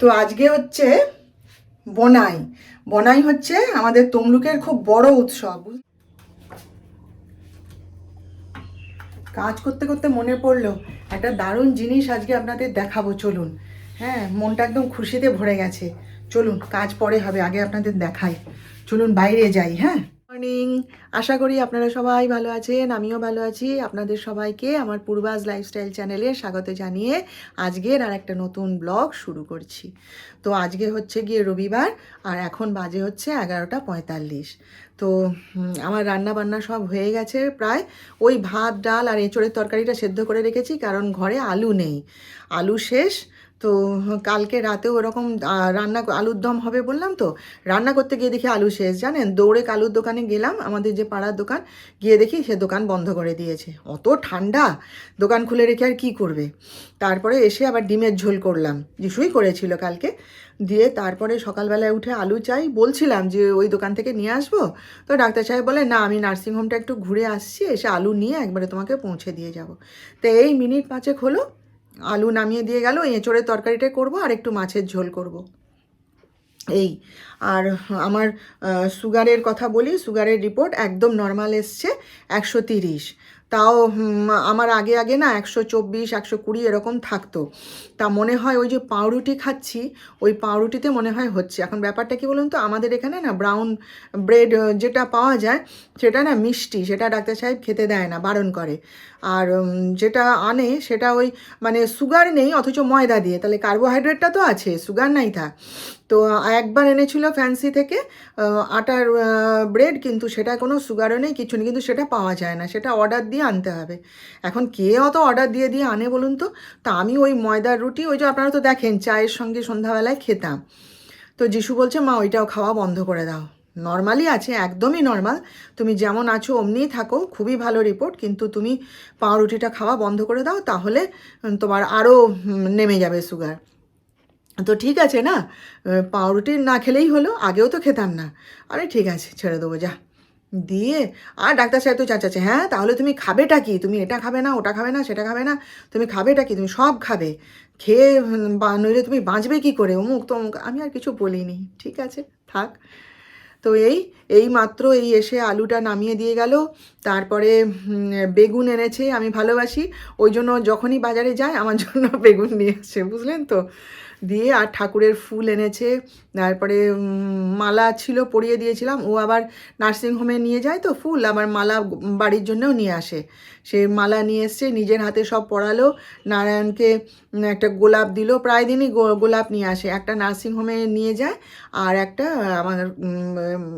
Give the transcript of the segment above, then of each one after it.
তো আজকে হচ্ছে বনাই। বনাই হচ্ছে আমাদের তমলুকের খুব বড় উৎসব। কাজ করতে করতে মনে পড়ল, একটা দারুণ জিনিস আজকে আপনাদের দেখাবো, চলুন। হ্যাঁ মনটা একদম খুশিতে ভরে গেছে। চলুন, কাজ পরে হবে, আগে আপনাদের দেখাই। চলুন, বাইরে যাই হ্যাঁ? মর্নিং আশা করি আপনারা সবাই ভালো আছেন, আমিও ভালো আছি। আপনাদের সবাইকে আমার পূর্বাজ লাইফস্টাইল চ্যানেলে স্বাগত জানিয়ে আজকের আর একটা নতুন ব্লগ শুরু করছি। তো আজকে হচ্ছে গিয়ে রবিবার আর এখন বাজে হচ্ছে এগারোটা পঁয়তাল্লিশ। তো আমার রান্না বান্না সব হয়ে গেছে প্রায়। ওই ভাত, ডাল আর এঁচড়ের তরকারিটা সেদ্ধ করে রেখেছি কারণ ঘরে আলু নেই। আলু শেষ তো কালকে রাতেও ওরকম রান্না আলুর দম হবে বললাম তো, রান্না করতে গিয়ে দেখি আলু শেষ, জানেন? দৌড়ে কালুর দোকানে গেলাম, আমাদের যে পাড়ার দোকান, গিয়ে দেখি সে দোকান বন্ধ করে দিয়েছে। অত ঠান্ডা! দোকান খুলে রেখে আর কি করবে? তারপরে এসে আবার ডিমের ঝোল করলাম। যিশুই করেছিল কালকে। দিয়ে তারপরে সকালবেলায় উঠে আলু চাই, বলছিলাম যে ওই দোকান থেকে নিয়ে আসব। তো ডাক্তার সাহেব বলে, না, আমি নার্সিংহোমটা একটু ঘুরে আসছি, এসে আলু নিয়ে একবারে তোমাকে পৌঁছে দিয়ে যাব। তো এই মিনিট পাঁচেক হলো আলু নামিয়ে দিয়ে গেল, এঁচড়ের তরকারিটা করব আর একটু মাছের ঝোল করব। এই, আর আমার সুগারের কথা বলি, সুগারের রিপোর্ট একদম নর্মাল এসছে, একশো তিরিশ। তাও আমার আগে আগে না একশো চব্বিশ, একশো কুড়ি এরকম থাকতো। তা মনে হয় ওই যে পাউরুটি খাচ্ছি, ওই পাউরুটিতে মনে হয় হচ্ছে। এখন ব্যাপারটা কি বলুন তো? আমাদের এখানে না ব্রাউন ব্রেড যেটা পাওয়া যায়, সেটা না মিষ্টি, সেটা ডাক্তার সাহেব খেতে দেয় না, বারণ করে। আর যেটা আনে, সেটা ওই মানে সুগার নেই, অথচ ময়দা দিয়ে। তাহলে কার্বোহাইড্রেটটা তো আছে সুগার নাই থাক। তো একবার এনেছিল ফ্যান্সি থেকে আটার ব্রেড কিন্তু সেটা কোনো সুগারও নেই, কিছু নেই, কিন্তু সেটা পাওয়া যায় না, সেটা অর্ডার দিয়ে আনতে হবে। এখন কে অত অর্ডার দিয়ে দিয়ে আনে বলুন তো? তা আমি ওই ময়দার রুটি, ওই যে আপনারা তো দেখেন, চায়ের সঙ্গে সন্ধ্যাবেলায় খেতাম। তো যিশু বলছে, মা, ওইটাও খাওয়া বন্ধ করে দাও। নর্মালি আছে, একদমই নর্মাল। তুমি যেমন আছো, অমনিই থাকো, খুবই ভালো রিপোর্ট কিন্তু তুমি পাউরুটিটা খাওয়া বন্ধ করে দাও, তাহলে তোমার আরও নেমে যাবে সুগার তো ঠিক আছে না? পাউরুটি না খেলেই হলো, আগেও তো খেতাম না। আরে ঠিক আছে, ছেড়ে দেবো, যা। দিয়ে, আর ডাক্তার সাহেব তো চাচাচ্ছে হ্যাঁ তাহলে তুমি খাবেটা কি? তুমি এটা খাবে না, ওটা খাবে না, সেটা খাবে না, তুমি খাবেটা কি? তুমি সব খাবে। খেয়ে নইলে তুমি বাঁচবে কি করে? অমুক তমুক। আমি আর কিছু বলিনি, ঠিক আছে, থাক। তো এই এই মাত্র এই এসে আলুটা নামিয়ে দিয়ে গেল। তারপরে বেগুন এনেছে, আমি ভালোবাসি। ওই জন্য যখনই বাজারে যায়, আমার জন্য বেগুন নিয়ে আসে, বুঝলেন তো? দিয়ে আর ঠাকুরের ফুল এনেছে। তারপরে মালা ছিল, পরিয়ে দিয়েছিলাম। ও আবার নার্সিংহোমে নিয়ে যায় তো ফুল, আবার মালা বাড়ির জন্যও নিয়ে আসে। সে মালা নিয়ে এসছে, নিজের হাতে সব পরালো। নারায়ণকে একটা গোলাপ দিল। প্রায় দিনই গোলাপ নিয়ে আসে। একটা নার্সিংহোমে নিয়ে যায় আর একটা, আমার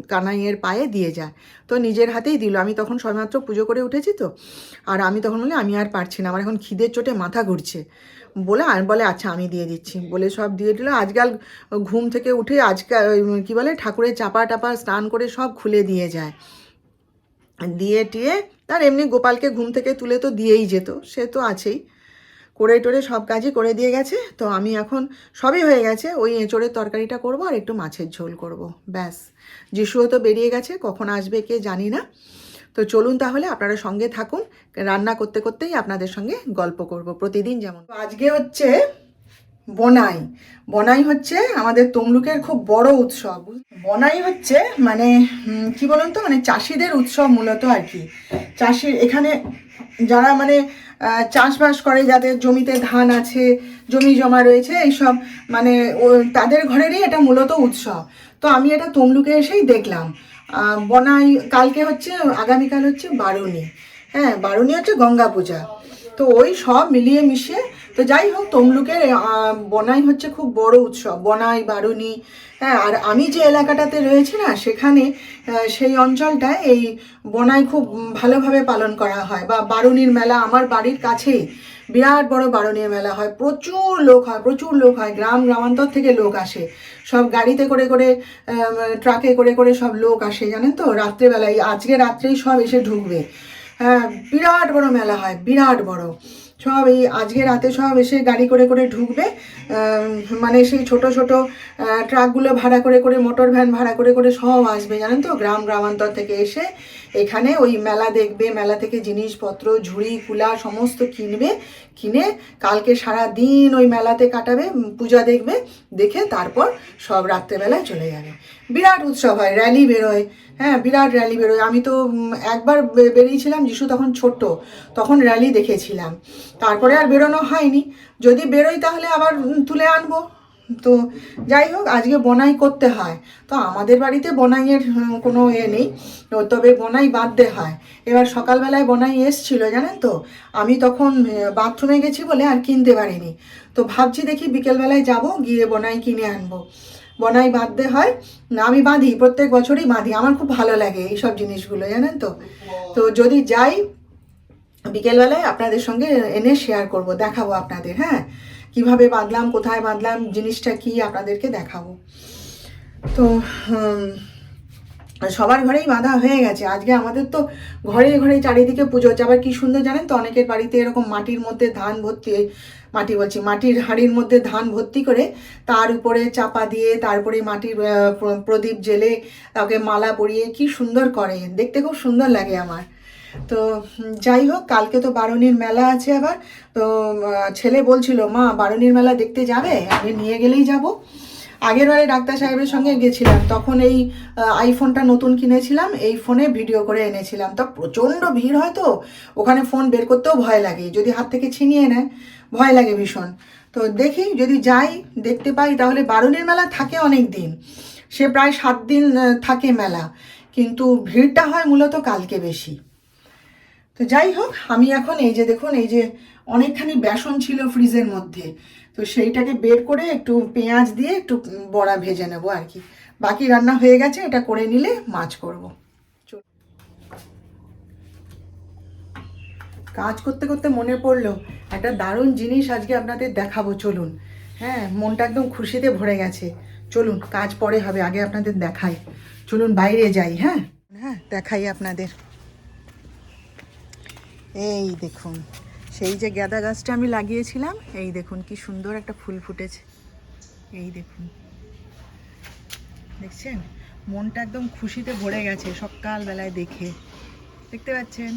কানাইয়ের পায়ে দিয়ে যায়। তো নিজের হাতেই দিল। আমি তখন সবেমাত্র পুজো করে উঠেছি তো। আর আমি তখন বলি, আমি আর পারছি না। আমার এখন খিদের চোটে মাথা ঘুরছে। বলে আর বলে আচ্ছা আমি দিয়ে দিচ্ছি। বলে সব দিয়ে দিল। আজকাল ঘুম থেকে উঠে আজকাল কী বলে ঠাকুরের চাপা টাপা স্নান করে সব খুলে দিয়ে যায়। দিয়ে টিয়ে তার এমনি গোপালকে ঘুম থেকে তুলে তো দিয়েই যেত সে তো আছেই। করে টোরে সব কাজই করে দিয়ে গেছে। তো আমি এখন সবই হয়ে গেছে। ওই এঁচড়ের তরকারিটা করব আর একটু মাছের ঝোল করব। ব্যাস। যিশুও তো বেরিয়ে গেছে কখন আসবে কে জানি না। তো চলুন তাহলে আপনারা সঙ্গে থাকুন। রান্না করতে করতেই আপনাদের সঙ্গে গল্প করব প্রতিদিন যেমন। আজকে হচ্ছে বনাই। বনাই হচ্ছে আমাদের তমলুকের খুব বড় উৎসব। বনাই হচ্ছে মানে কি বলুন তো? মানে চাষিদের উৎসব মূলত আর কি। চাষির এখানে যারা মানে চাষবাস করে, যাদের জমিতে ধান আছে, জমি জমা রয়েছে, এইসব মানে তাদের ঘরেরই এটা মূলত উৎসব। তো আমি এটা তমলুকে এসেই দেখলাম। বনাই, কালকে হচ্ছে, আগামীকাল হচ্ছে বারুণী। হ্যাঁ বারুণী হচ্ছে গঙ্গা পূজা। তো ওই সব মিলিয়ে মিশিয়ে তো যাই হোক, তমলুকের বনাই হচ্ছে খুব বড় উৎসব, বনাই, বারুণী হ্যাঁ আর আমি যে এলাকাটাতে রয়েছে না, সেখানে সেই অঞ্চলটায় এই বনাই খুব ভালোভাবে পালন করা হয়, বা বারুণীর মেলা আমার বাড়ির কাছেই। বিরাট বড় বারণীয় মেলা হয়, প্রচুর লোক হয়, প্রচুর লোক হয়, গ্রাম গ্রামান্তর থেকে লোক আসে। সব গাড়িতে করে করে ট্রাকে করে করে সব লোক আসে, জানেন তো? রাত্রেবেলায়, আজকে রাত্রেই সব এসে ঢুকবে। হ্যাঁ বিরাট বড় মেলা হয়, বিরাট বড়। সব এই আজকে রাতে সব এসে গাড়ি করে করে ঢুকবে মানে সেই ছোট ছোট ট্রাকগুলো ভাড়া করে করে, মোটর ভ্যান ভাড়া করে করে সব আসবে, জানেন তো? গ্রাম গ্রামান্তর থেকে এসে এখানে ওই মেলা দেখবে, মেলা থেকে জিনিসপত্র, ঝুড়ি, কুলা, সমস্ত কিনবে কিনে কালকে সারা দিন ওই মেলাতে কাটাবে পূজা দেখবে, দেখে তারপর সব রাত্রেবেলায় চলে যাবে। বিরাট উৎসব হয় র্যালি বেরোয়। হ্যাঁ বিরাট র্যালি বেরোয়। আমি তো একবার বেরিয়েছিলাম, যিশু তখন ছোট্ট, তখন র্যালি দেখেছিলাম। তারপরে আর বেরোনো হয়নি। যদি বেরোই তাহলে আবার তুলে আনব। তো যাই হোক, আজকে বনাই করতে হয়। তো আমাদের বাড়িতে বনাইয়ের কোনো এ নেই। তো তবে বনাই বাঁধতে হয়। এবার সকালবেলায় বনাই এসছিল, জানেন তো? আমি তখন বাথরুমে গেছি বলে আর কিনতে পারিনি। তো ভাবছি দেখি বিকেলবেলায় যাব, গিয়ে বনাই কিনে আনব। বনাই বাঁধতে হয়। না আমি বাঁধি, প্রত্যেক বছরই বাঁধি। আমার খুব ভালো লাগে এইসব জিনিসগুলো, জানেন তো? তো যদি যাই, বিকেলবেলায় আপনাদের সঙ্গে এনে শেয়ার করব, দেখাবো আপনাদের হ্যাঁ? কীভাবে বাঁধলাম, কোথায় বাঁধলাম, জিনিসটা কি আপনাদেরকে দেখাবো। তো সবার ঘরেই বাঁধা হয়ে গেছে। আজকে আমাদের তো ঘরে ঘরে চারিদিকে পুজো হচ্ছে। আবার কি সুন্দর জানেন তো, অনেকের বাড়িতে এরকম মাটির মধ্যে ধান ভর্তি, মাটি বলছি, মাটির হাঁড়ির মধ্যে ধান ভর্তি করে তার উপরে চাপা দিয়ে তারপরে মাটির প্রদীপ জেলে তাকে মালা পরিয়ে কি সুন্দর করে। দেখতে খুব সুন্দর লাগে আমার। তো যাই হোক, কালকে তো বারুণীর মেলা আছে আবার। তো ছেলে বলছিল, মা, বারুণীর মেলা দেখতে যাবে? আমি নিয়ে গেলেই যাব। আগের বারে ডাক্তার সাহেবের সঙ্গে গেছিলাম। তখন এই আইফোনটা নতুন কিনেছিলাম। এই ফোনে ভিডিও করে এনেছিলাম। তো প্রচণ্ড ভিড় হয় তো। ওখানে ফোন বের করতেও ভয় লাগে। যদি হাত থেকে ছিনিয়ে নেয়, ভয় লাগে ভীষণ। তো দেখি, যদি যাই, দেখতে পাই, তাহলে বারুণীর মেলা থাকে অনেক দিন সে প্রায় সাত দিন থাকে মেলা। কিন্তু ভিড়টা হয় মূলত কালকে বেশি। তো যাই হোক, আমি এখন এই যে দেখুন, এই যে অনেকখানি বেসন ছিল ফ্রিজের মধ্যে। তো সেইটাকে বের করে একটু পেঁয়াজ দিয়ে একটু বড়া ভেজে নেব আর কি। বাকি রান্না হয়ে গেছে, এটা করে নিলে মাছ করব। কাজ করতে করতে মনে পড়ল, একটা দারুণ জিনিস আজকে আপনাদের দেখাবো, চলুন। হ্যাঁ মনটা একদম খুশিতে ভরে গেছে। চলুন, কাজ পরে হবে, আগে আপনাদের দেখাই। চলুন, বাইরে যাই হ্যাঁ? হ্যাঁ দেখাই আপনাদের। এই দেখুন, সেই যে গাঁদা গাছটা আমি লাগিয়েছিলাম, এই দেখুন কি সুন্দর একটা ফুল ফুটেছে। এই দেখুন, দেখছেন? মনটা একদম খুশিতে ভরে গেছে সকালবেলায় দেখে। দেখতে পাচ্ছেন?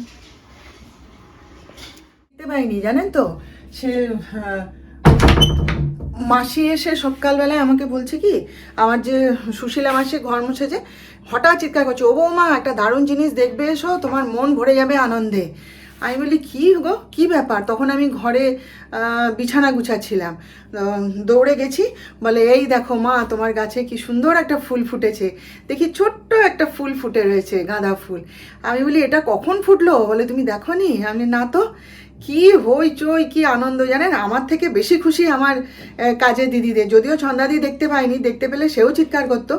দেখতে পাইনি, জানেন তো? সে মাসি এসে সকালবেলায় আমাকে বলছে কি, আমার যে সুশীলা মাসি ঘর মুছেছে হঠাৎ চিৎকার করছে, ও বৌমা, একটা দারুণ জিনিস দেখবে এসো, তোমার মন ভরে যাবে আনন্দে। আমি বলি কি গো? কি ব্যাপার? তখন আমি ঘরে বিছানা গুছাচ্ছিলাম। দৌড়ে গেছি। বলে, এই দেখো মা, তোমার গাছে কি সুন্দর একটা ফুল ফুটেছে। দেখি ছোট্ট একটা ফুল ফুটে রয়েছে, গাঁদা ফুল। আমি বলি, এটা কখন ফুটলো? বলে, তুমি দেখো নি আমি, না তো। কি হই চই, কি আনন্দ! জানেন, আমার থেকে বেশি খুশি আমার কাজে দিদিদের। যদিও ছন্দাদি দেখতে পাইনি, দেখতে পেলে সেও চিৎকার করতো।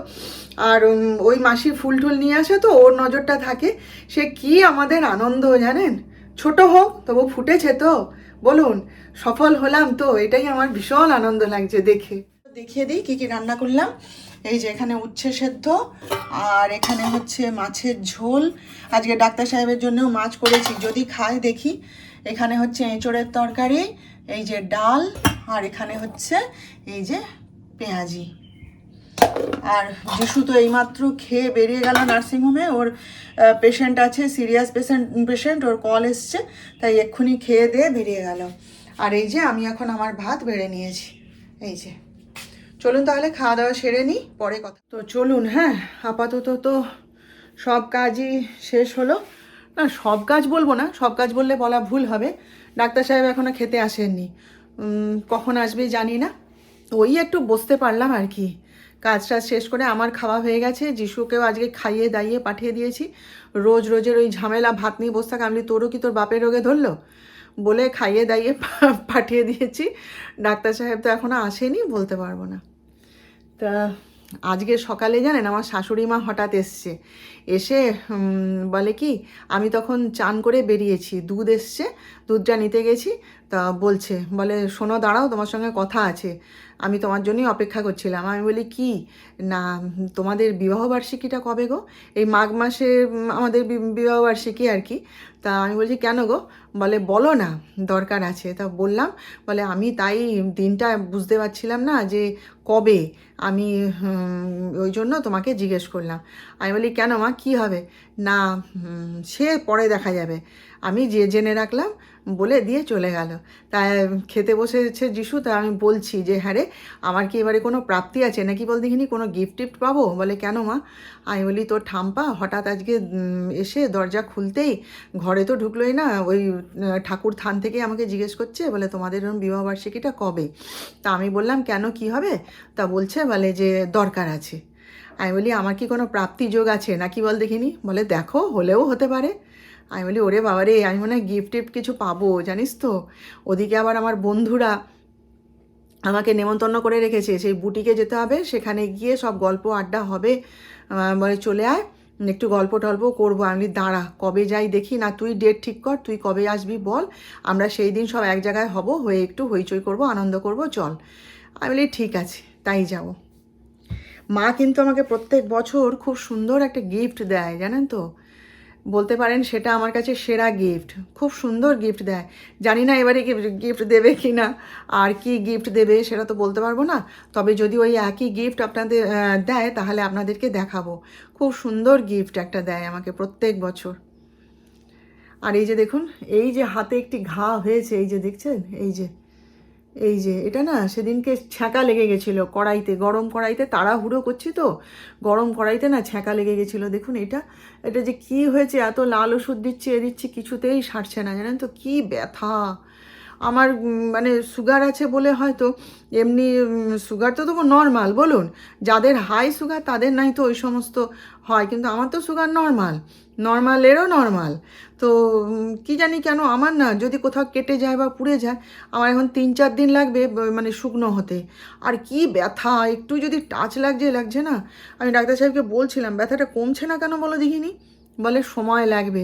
আর ওই মাসি ফুল টুল নিয়ে আসে তো, ওর নজরটা থাকে। সে কি আমাদের আনন্দ, জানেন? ছোট হোক, তবু ফুটেছে তো। বলুন, সফল হলাম তো, এটাই আমার ভীষণ আনন্দ লাগছে দেখে। দেখিয়ে দিই কি কি রান্না করলাম। এই যে এখানে উচ্ছে সেদ্ধ, আর এখানে হচ্ছে মাছের ঝোল। আজকে ডাক্তার সাহেবের জন্যও মাছ করেছি, যদি খায় দেখি। এখানে হচ্ছে এঁচড়ের তরকারি, এই যে ডাল, আর এখানে হচ্ছে এই যে পেঁয়াজি। আর যিশু তো এইমাত্র খেয়ে বেরিয়ে গেল নার্সিংহোমে ওর পেশেন্ট আছে সিরিয়াস পেশেন্ট পেশেন্ট ওর কল এসছে। তাই এক্ষুনি খেয়ে দিয়ে বেরিয়ে গেল। আর এই যে আমি এখন আমার ভাত বেড়ে নিয়েছি। এই যে। চলুন তাহলে খাওয়া দাওয়া সেরে নিই, পরে কথা। তো চলুন হ্যাঁ আপাতত তো সব কাজই শেষ হলো। না, সব কাজ বলব না, সব কাজ বললে বলা ভুল হবে। ডাক্তার সাহেব এখনও খেতে আসেননি। কখন আসবে জানি না। ওই একটু বসতে পারলাম আর কি। কাজ টাজ শেষ করে আমার খাওয়া হয়ে গেছে। যিশুকেও আজকে খাইয়ে দাইয়ে পাঠিয়ে দিয়েছি। রোজ রোজের ওই ঝামেলা, ভাত নিয়ে বসে থাকা, আমি তোরও কি তোর বাপের রোগে ধরলো? বলে খাইয়ে দাইয়ে পাঠিয়ে দিয়েছি। ডাক্তার সাহেব তো এখনও আসেনি, বলতে পারব না। তা আজকে সকালে জানেন আমার শাশুড়ি মা হঠাৎ এসছে। এসে বলে কি, আমি তখন চান করে বেরিয়েছি। দুধ এসছে, দুধটা নিতে গেছি। তা বলছে, বলে, শোনো, দাঁড়াও, তোমার সঙ্গে কথা আছে। আমি তোমার জন্যই অপেক্ষা করছিলাম। আমি বলি, কি? না, তোমাদের বিবাহবার্ষিকীটা কবে গো? এই মাঘ মাসে আমাদের বিবাহবার্ষিকী আর কি। তা আমি বলছি, কেন গো? বলে, বলো না, দরকার আছে। তা বললাম, বলে, আমি তাই দিনটা বুঝতে পারছিলাম না যে কবে। আমি ওই জন্য তোমাকে জিজ্ঞেস করলাম। আমি বলি, কেন মা? কি হবে? না সে পরে দেখা যাবে। আমি যে জেনে রাখলাম বলে দিয়ে চলে গেল। তাই খেতে বসেছে যিশু তা আমি বলছি যে হ্যাঁ রে, আমার কি এবারে কোনো প্রাপ্তি আছে? নাকি বল দেখিনি কোনো গিফট টিফট পাবো? বলে, কেন মা? আমি বলি, তোর ঠাম্পা হঠাৎ আজকে এসে দরজা খুলতেই ঘরে তো ঢুকলোই না, ওই ঠাকুর থান থেকে আমাকে জিজ্ঞেস করছে, বলে, তোমাদের এরকম বিবাহবার্ষিকীটা কবে? তা আমি বললাম, কেন, কি হবে? তা বলছে, বলে, যে, দরকার আছে। আমি বলি, আমার কি কোনো প্রাপ্তি যোগ আছে? নাকি বল দেখিনি? বলে, দেখো, হলেও হতে পারে। আমি বলি, ওরে বাবা রে, আমি মনে হয় গিফট টিফট কিছু পাবো, জানিস তো? ওদিকে আবার আমার বন্ধুরা আমাকে নেমন্তন্ন করে রেখেছে। সেই বুটিকে যেতে হবে, সেখানে গিয়ে সব গল্প আড্ডা হবে। বলে চলে আয়, একটু গল্প টল্প করব। আমি দাঁড়া, কবে যাই দেখি, না তুই ডেট ঠিক কর, তুই কবে আসবি বল, আমরা সেই দিন সব এক জায়গায় হব, হয়ে একটু হইচই করব, আনন্দ করব, চল। আমি বলি, ঠিক আছে, তাই যাব। মা কিন্তু আমাকে প্রত্যেক বছর খুব সুন্দর একটা গিফট দেয়, জানেন তো? বলতে পারেন সেটা আমার কাছে সেরা গিফট খুব সুন্দর গিফট দেয়। জানি না এবারে গিফট দেবে কি না আর কি গিফট দেবে সেটা তো বলতে পারব না। তবে যদি ওই একই গিফট আপনাদের দেয়, তাহলে আপনাদেরকে দেখাবো। খুব সুন্দর গিফট একটা দেয় আমাকে প্রত্যেক বছর। আর এই যে দেখুন, এই যে হাতে একটি ঘা হয়েছে, এই যে দেখছেন? এই যে এই যে, এটা না সেদিনকে ছ্যাঁকা লেগে গেছিল কড়াইতে, গরম কড়াইতে, তাড়াহুড়ো করছি তো। গরম কড়াইতে না ছ্যাঁকা লেগে গেছিল, দেখুন এটা। এটা যে কি হয়েছে, এত লাল ওষুধ দিচ্ছি, এ দিচ্ছি, কিছুতেই সারছে না, জানেন তো? কি ব্যথা। আমার মানে সুগার আছে বলে হয়তো, এমনি সুগার তো তবু নর্মাল বলুন। যাদের হাই সুগার তাদের নাই তো ওই সমস্ত হয়, কিন্তু আমার তো সুগার নর্মাল নর্মালেরও নর্মাল তো কি জানি কেন আমার না যদি কোথাও কেটে যায় বা পুড়ে যায়, আমার এখন তিন চার দিন লাগবে মানে শুকনো হতে। আর কি ব্যথা, একটু যদি টাচ লাগছে লাগছে না। আমি ডাক্তার সাহেবকে বলছিলাম, ব্যথাটা কমছে না কেন বলো দেখিনি? বলে, সময় লাগবে।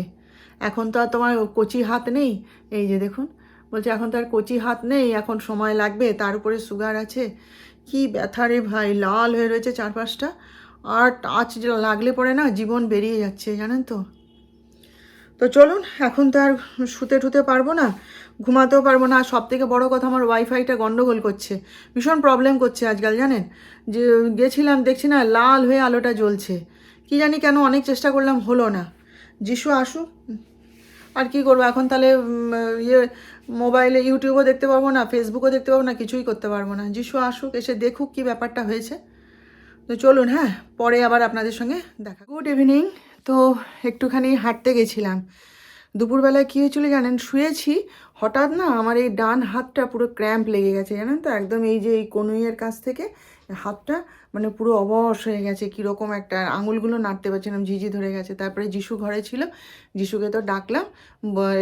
এখন তো আর তোমার কচি হাত নেই। এই যে দেখুন, বলছে, এখন তো আর কচি হাত নেই, এখন সময় লাগবে, তার উপরে সুগার আছে। কি ব্যথা রে ভাই, লাল হয়ে রয়েছে চারপাশটা। আর টাচ লাগলে পরে না জীবন বেরিয়ে যাচ্ছে, জানেন তো? তো চলুন, এখন তো আর শুতে ঠুতে পারব না, ঘুমাতেও পারব না, আর সব থেকে বড়ো কথা আমার ওয়াইফাইটা গণ্ডগোল করছে, ভীষণ প্রবলেম করছে আজকাল, জানেন? যে গেছিলাম, দেখছি না লাল হয়ে আলোটা জ্বলছে, কি জানি কেন অনেক চেষ্টা করলাম, হলো না। যিশু আসুক আর কি করব? এখন তাহলে ইয়ে মোবাইলে ইউটিউবও দেখতে পারব না ফেসবুকও দেখতে পারব না, কিছুই করতে পারব না। যিশু, আসুক, এসে দেখুক কি ব্যাপারটা হয়েছে। তো চলুন হ্যাঁ পরে আবার আপনাদের সঙ্গে দেখা। গুড ইভিনিং তো একটুখানি হাঁটতে গেছিলাম। দুপুরবেলায় কী হয়েছিল জানেন? শুয়েছি, হঠাৎ না আমার এই ডান হাতটা পুরো ক্র্যাম্প লেগে গেছে, জানেন তো? একদম এই যে এই কনুইয়ের কাছ থেকে হাতটা মানে পুরো অবশ হয়ে গেছে, কীরকম একটা আঙুলগুলো নাড়তে পারছিলাম, ঝিঝি ধরে গেছে। তারপরে যিশু ঘরে ছিল, যিশুকে তো ডাকলাম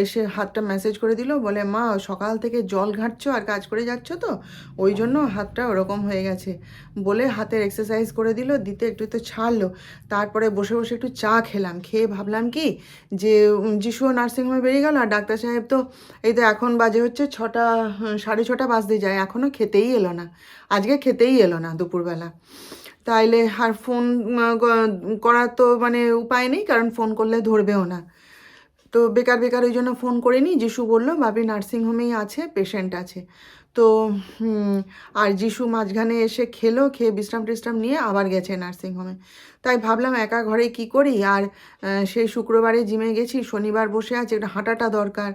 এসে হাতটা মেসেজ করে দিল, বলে, মা, সকাল থেকে জল ঘাঁটছো আর কাজ করে যাচ্ছ তো? ওই জন্য হাতটা ওরকম হয়ে গেছে। বলে হাতের এক্সারসাইজ করে দিল, দিতে একটু তো ছাড়লো। তারপরে বসে বসে একটু চা খেলাম। খেয়ে ভাবলাম কি যে যিশুও নার্সিংহোমে বেরিয়ে গেল, আর ডাক্তার সাহেব তো, এই তো এখন বাজে হচ্ছে ছটা, সাড়ে ছটা বাজতে যায় এখনও খেতেই এলো না। আজকে খেতেই এলো না দুপুরবেলা। তাইলে আর ফোন করার তো মানে উপায় নেই, কারণ ফোন করলে ধরবেও না। তো বেকার বেকার ওই জন্য ফোন করিনি যিশু বলল বাবি নার্সিংহোমেই আছে পেশেন্ট আছে। তো আর যিশু মাঝখানে এসে খেলো, খেয়ে বিশ্রাম টিশ্রাম নিয়ে আবার গেছে নার্সিংহোমে তাই ভাবলাম একা ঘরে কি করি? আর সেই শুক্রবারে জিমে গেছি, শনিবার বসে আছে, একটু হাঁটাটা দরকার।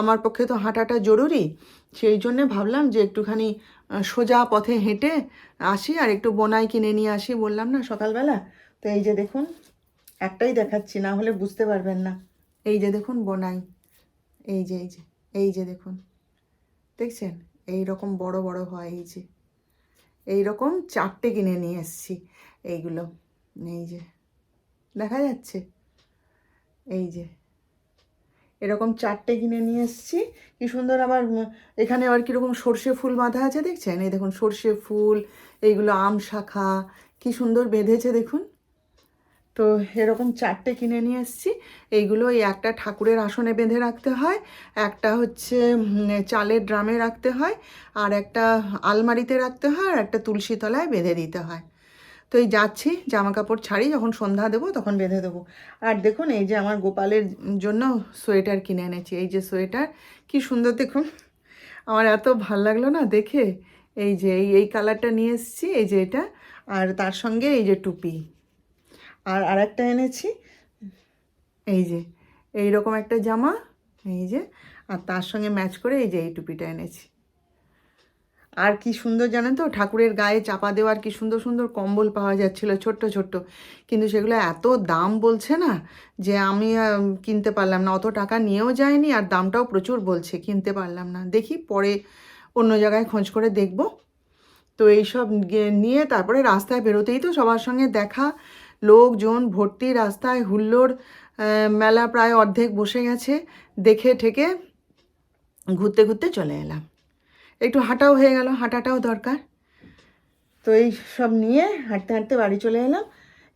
আমার পক্ষে তো হাঁটাটা জরুরি। সেই জন্যে ভাবলাম যে একটুখানি সোজা পথে হেঁটে আসি আর একটু বোনাই কিনে নিয়ে আসি। বললাম, না, সকালবেলা? তো এই যে দেখুন, একটাই দেখাচ্ছি, না হলে বুঝতে পারবেন না। এই যে দেখুন, বোনাই। এই যে এই যে এই যে দেখুন। দেখছেন? এই রকম বড় বড় হয়, এই যে। এই রকম চারটে কিনে নিয়ে এসেছি, এইগুলো। এই যে, দেখা যাচ্ছে? এই যে এরকম চারটে কিনে নিয়ে এসেছি। কি সুন্দর আবার এখানে আবার কীরকম সর্ষে ফুল বাঁধা আছে দেখছেন? এই দেখুন সর্ষে ফুল, এইগুলো আম শাখা, কি সুন্দর বেঁধেছে দেখুন। তো এরকম চারটে কিনে নিয়ে এসেছি। এইগুলো এই একটা ঠাকুরের আসনে বেঁধে রাখতে হয়, একটা হচ্ছে চালের ড্রামে রাখতে হয়, আর একটা আলমারিতে রাখতে হয়, আর একটা তুলসী তলায় বেঁধে দিতে হয়। তো এই যাচ্ছি জামা কাপড় ছাড়ি, যখন সন্ধ্যা দেবো তখন বেঁধে দেবো। আর দেখুন, এই যে আমার গোপালের জন্য সোয়েটার কিনে এনেছি। এই যে সোয়েটার, কি সুন্দর দেখুন। আমার এত ভালো লাগল না দেখে। এই যে, এই এই কালারটা নিয়ে এসেছি, এই যে এটা, আর তার সঙ্গে এই যে টুপি। আর আরেকটা এনেছি, এই যে এই রকম একটা জামা, এই যে, আর তার সঙ্গে ম্যাচ করে এই যে এই টুপিটা এনেছি। আর কি সুন্দর জানেন তো? ঠাকুরের গায়ে চাপা দেওয়ার কি সুন্দর সুন্দর কম্বল পাওয়া যাচ্ছিল, ছোট্ট ছোট্ট। কিন্তু সেগুলো এত দাম বলছে না যে আমি কিনতে পারলাম না। অত টাকা নিয়েও যায়নি আর দামটাও প্রচুর বলছে, কিনতে পারলাম না। দেখি পরে অন্য জায়গায় খোঁজ করে দেখব। তো এইসব নিয়ে তারপরে রাস্তায় বেরোতেই তো সবার সঙ্গে দেখা। লোকজন ভর্তি, রাস্তায় হুল্লোড় মেলা প্রায় অর্ধেক বসে গেছে। দেখে ঠেকে ঘুরতে ঘুরতে চলে এলাম। একটু হাঁটাও হয়ে গেল, হাঁটাটাও দরকার। তো এই সব নিয়ে হাঁটতে হাঁটতে বাড়ি চলে এলাম।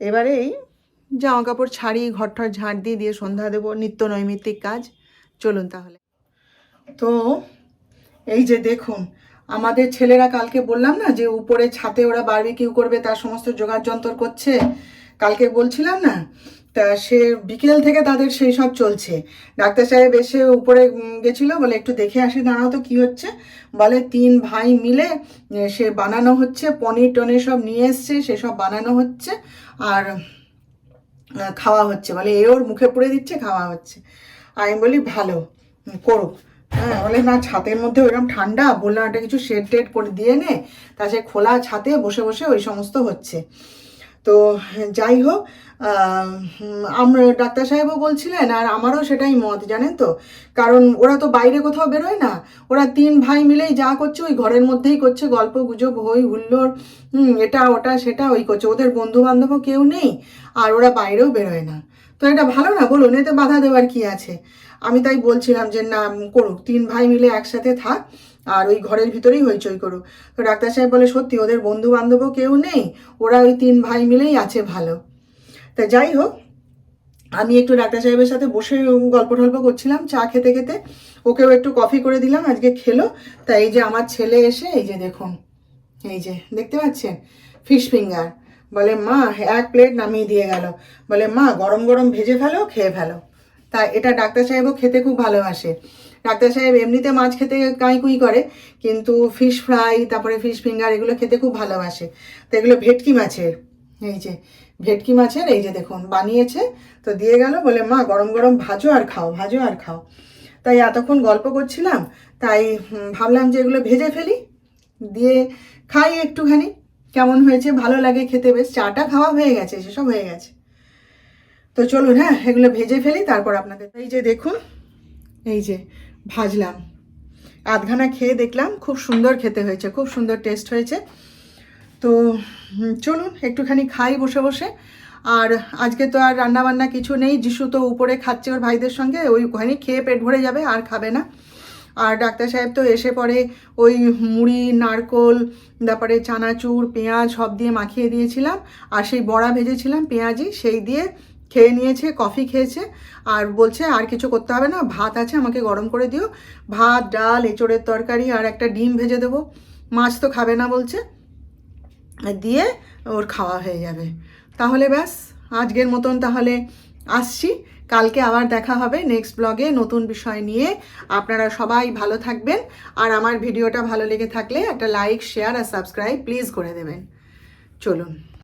এবারে এই জামা কাপড় ছাড়ি ঘর ঠর ঝাঁট দিয়ে দিয়ে সন্ধ্যা দেবো, নিত্য নৈমিত্তিক কাজ। চলুন তাহলে। তো এই যে দেখুন, আমাদের ছেলেরা কালকে বললাম না যে উপরে ছাতে ওরা বারবিকিউ করবে, তার সমস্ত জোগাড় যন্ত্র করছে? কালকে বলছিলাম না তা সে বিকেল থেকে তাদের সেই সব চলছে। ডাক্তার সাহেব এসে উপরে গেছিল বলে একটু দেখে আসি, দাঁড়াও তো কী হচ্ছে? বলে, তিন ভাই মিলে সে বানানো হচ্ছে, পনির টনির সব নিয়ে এসছে সেসব বানানো হচ্ছে আর খাওয়া হচ্ছে। বলে, এ ওর মুখে পুড়ে দিচ্ছে, খাওয়া হচ্ছে। আমি বলি, ভালো করুক। হ্যাঁ বলে, না, ছাতের মধ্যে ওইরকম ঠান্ডা, বললাম, একটা কিছু শেড টেড করে দিয়ে নে। তা সে খোলা ছাতে বসে বসে ওই সমস্ত হচ্ছে। তো যাই হোক আমরা ডাক্তার সাহেবও বলছিলেন আর আমারও সেটাই মত জানেন তো? কারণ ওরা তো বাইরে কোথাও বেরোয় না। ওরা তিন ভাই মিলেই যা করছে ওই ঘরের মধ্যেই করছে গল্প গুজব হই হুল্লোড় হুম, এটা ওটা সেটা ওই করছে। ওদের বন্ধু বান্ধবও কেউ নেই আর ওরা বাইরেও বেরোয় না। তো এটা ভালো না? বলুন এতে বাধা দেওয়ার কি আছে? আমি তাই বলছিলাম যে না করুক। তিন ভাই মিলে একসাথে থাক। আর ওই ঘরের ভিতরেই হইচই করুক তো ডাক্তার সাহেব বলে, সত্যি, ওদের বন্ধু বান্ধবও কেউ নেই, ওরা ওই তিন ভাই মিলেই আছে ভালো। তা যাই হোক, আমি একটু ডাক্তার সাহেবের সাথে বসে গল্প টল্প করছিলাম, চা খেতে খেতে। ওকেও একটু কফি করে দিলাম, আজকে খেলো। তা এই যে আমার ছেলে এসে, এই যে দেখুন, এই যে দেখতে পাচ্ছেন? Fish finger. বলে, মা, এক প্লেট নামিয়ে দিয়ে গেল। বলে, মা গরম গরম ভেজে ফেলো, খেয়ে ফেলো। তা এটা ডাক্তার সাহেবও খেতে খুব ভালোবাসে। ডাক্তার সাহেব এমনিতে মাছ খেতে কাঁই করে, কিন্তু ফিশ ফ্রাই তারপরে ফিশ ফিঙ্গার এগুলো খেতে খুব ভালোবাসে। তো এগুলো ভেটকি মাছের, এই যে ভেটকি মাছের, এই যে দেখুন, বানিয়েছে, তো দিয়ে গেল, বলে, মা, গরম গরম ভাজো আর খাও, ভাজো আর খাও। তাই এতক্ষণ গল্প করছিলাম, তাই ভাবলাম যে এগুলো ভেজে ফেলি, দিয়ে খাই একটুখানি, কেমন হয়েছে, ভালো লাগে খেতে বেশ, চাটা খাওয়া হয়ে গেছে, সেসব হয়ে গেছে। তো চলুন হ্যাঁ এগুলো ভেজে ফেলি, তারপর আপনাদের, এই যে দেখুন, এই যে ভাজলাম। আধখানা খেয়ে দেখলাম খুব সুন্দর খেতে হয়েছে, খুব সুন্দর টেস্ট হয়েছে। তো চলুন একটুখানি খাই বসে বসে। আর আজকে তো আর রান্না বান্না কিছু নেই, যিশু তো উপরে খাচ্ছে ওর ভাইদের সঙ্গে, ওই ওইখানে খেয়ে পেট ভরে যাবে, আর খাবে না। আর ডাক্তার সাহেব তো এসে পরে ওই মুড়ি, নারকোল, তারপরে চানাচুর, পেঁয়াজ সব দিয়ে মাখিয়ে দিয়েছিলাম। আর সেই বড়া ভেজেছিলাম, পেঁয়াজি, সেই দিয়ে খেয়ে নিয়েছে কফি খেয়েছে, আর বলছে আর কিছু করতে হবে না, ভাত আছে, আমাকে গরম করে দিও। ভাত, ডাল, এঁচোড়ের তরকারি আর একটা ডিম ভেজে দেবো। মাছ তো খাবে না বলছে। দিয়ে ওর খাওয়া হয়ে যাবে। তাহলে ব্যাস, আজকের মতন তাহলে আসছি। কালকে আবার দেখা হবে নেক্সট ব্লগে নতুন বিষয় নিয়ে। আপনারা সবাই ভালো থাকবেন। আর আমার ভিডিওটা ভালো লেগে থাকলে একটা লাইক শেয়ার আর সাবস্ক্রাইব প্লিজ করে দেবেন। চলুন।